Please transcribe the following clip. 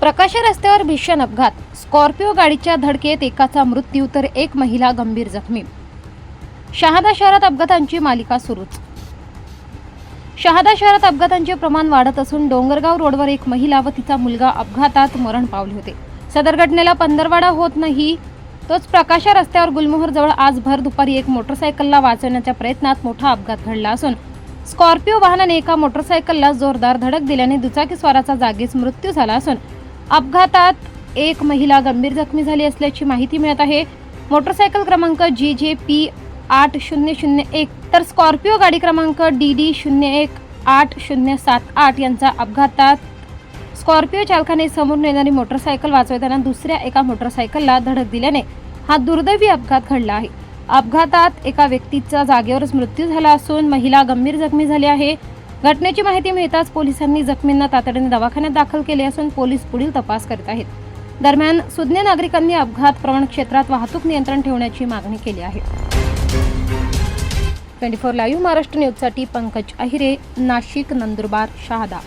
प्रकाश रस्त्यावर भीषण अपघात. स्कॉर्पिओ गाडीच्या धडकेत एकाचा मृत्यू तर एक महिला गंभीर जखमी. शहादा शहरात अपघातांची मालिका सुरूच. शहादा शहरात अपघातांचे प्रमाण वाढत असून डोंगरगाव रोडवर एक महिला व तिचा मुलगा अपघातात मरण पावले होते. सदर घटनेला पंधरवाडा होत नाही. तोच प्रकाशा रस्त्यावर गुलमोहर जवळ आज भर दुपारी एक मोटरसायकलला वाचवण्याच्या प्रयत्नात मोठा अपघात घडला असून स्कॉर्पिओ वाहनाने एका मोटरसायकलला जोरदार धडक दिल्याने दुचाकीस्वाराचा जागीच मृत्यू झाला असून अपघातात एक महिला गंभीर जखमी झाली असल्याची माहिती मिळत आहे. मोटरसायकल क्रमांक जी जे पी आठ शून्य शून्य एक तर स्कॉर्पिओ गाडी क्रमांक डी डी शून्य एक आठ शून्य सात आठ यांचा अपघातात स्कॉर्पिओ चालकाने समोरून येणारी मोटरसायकल वाचवताना दुसऱ्या एका मोटरसायकलला धडक दिल्याने हा दुर्दैवी अपघात घडला आहे. अपघातात एका व्यक्तीचा जागेवरच मृत्यू झाला असून महिला गंभीर जखमी झाली आहे. घटनेची माहिती मिळताच पोलिसांनी जखमींना तातडीने दवाखान्यात दाखल केले असून पोलीस पुढील तपास करीत आहेत. दरम्यान सुज्ञ नागरिकांनी अपघात प्रवण क्षेत्रात वाहतूक नियंत्रण ठेवण्याची मागणी केली आहे. ट्वेंटी फोर लाईव्ह महाराष्ट्र न्यूजसाठी पंकज अहिरे नाशिक नंदुरबार शहादा.